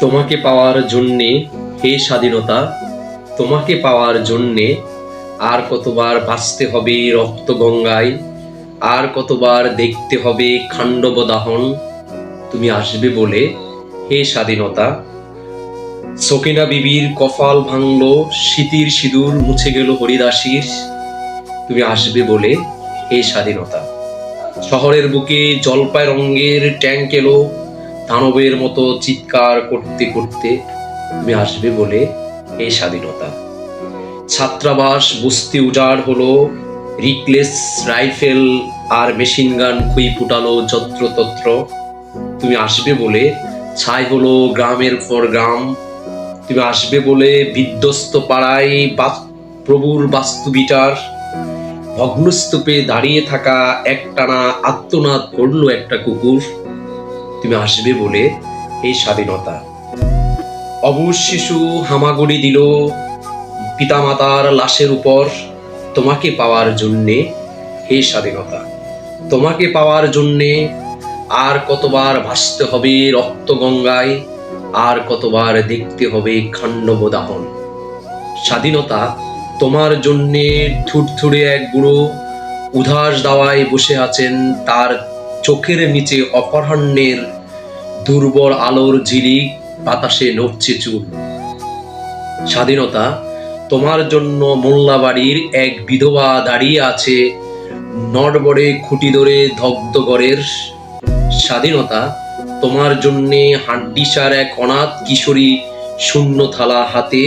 তোমাকে পাওয়ার জন্যে হে স্বাধীনতা, তোমাকে পাওয়ার জন্যে আর কতবার বাঁচতে হবে রক্ত গঙ্গায় আর কতবার দেখতে হবে খাণ্ডব দাহন তুমি আসবে বলে হে স্বাধীনতা। সকিনা বিবির কপাল ভাঙল শীতির সিঁদুর মুছে গেল হরিদাসীর, তুমি আসবে বলে হে স্বাধীনতা। শহরের বুকে জলপাই রঙের ট্যাঙ্ক এলো দানবের মতো চিৎকার করতে করতে তুমি আসবে বলে এই স্বাধীনতা। ছাত্রাবাস, বস্তি উজাড় হলো রিকলেস রাইফেল আর মেশিন গান খুই ফুটালো যত্রতত্র। তুমি আসবে বলে ছাই হলো গ্রামের পর গ্রাম। তুমি আসবে বলে বিধ্বস্ত পাড়ায় প্রভুর বাস্তুবিটার ভগ্নস্তূপে দাঁড়িয়ে থাকা একটানা আত্মনাদ করল একটা কুকুর। তুমি আসবে বলে এই স্বাধীনতা। অবুজ শিশু হামাগুড়ি দিল, পিতামাতার লাশের উপর তোমাকে পাওয়ার জন্যে হে স্বাধীনতা। তোমাকে পাওয়ার জন্যে আর কতবার ভাসতে হবে রক্ত গঙ্গায়, আর কতবার দেখতে হবে খাণ্ডবদাহন স্বাধীনতা তোমার জন্যে থুরথুরে এক বুড়ো উধাস দাওয়ায় বসে আছেন, তার চোখের নিচে অপরাহ্নের দুর্বল আলোর ঝিলিক বাতাসে নড়ছে চুল স্বাধীনতা, তোমার জন্য মোল্লাবাড়ির এক বিধবা দাঁড়িয়ে আছে নড়বড়ে খুঁটি ধরে দগ্ধ গড়ের। স্বাধীনতা, তোমার জন্যে হাড্ডিসার এক অনাথ কিশোরী শূন্য থালা হাতে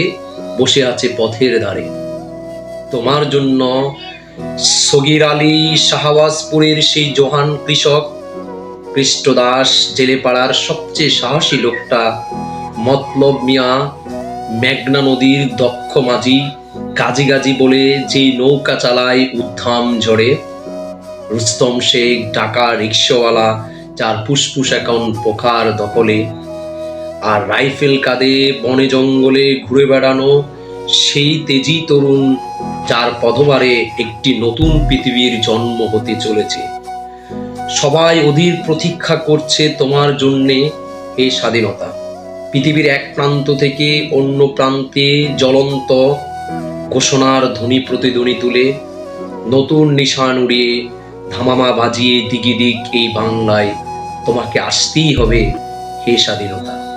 বসে আছে পথের ধারে তোমার জন্য সগির আলী শাহবাজপুরের সেই জোহান কৃষক কৃষ্ণদাস জেলেপাড়ার সবচেয়ে সাহসী লোকটা মতলব মিয়া মেঘনা নদীর দক্ষ মাঝি গাজি গাজি বলে যে নৌকা চালায় উদ্ধাম ঝড়ে। রুস্তম শেখ, ঢাকা রিক্সাওয়ালা, যার ফুসফুস এখন পোখার দখলে। আর রাইফেল কাঁধে বনে জঙ্গলে ঘুরে বেড়ানো সেই তেজি তরুণ, যার পদবারে একটি নতুন পৃথিবীর জন্ম হতে চলেছে। সবাই অধীর প্রতীক্ষা করছে তোমার জন্যে এই স্বাধীনতা। পৃথিবীর এক প্রান্ত থেকে অন্য প্রান্তে জ্বলন্ত ঘোষণার ধ্বনি প্রতিধ্বনি তুলে নতুন নিশান উড়িয়ে ধামামা বাজিয়ে দিগি দিক এই বাংলায় তোমাকে আসতেই হবে হে স্বাধীনতা।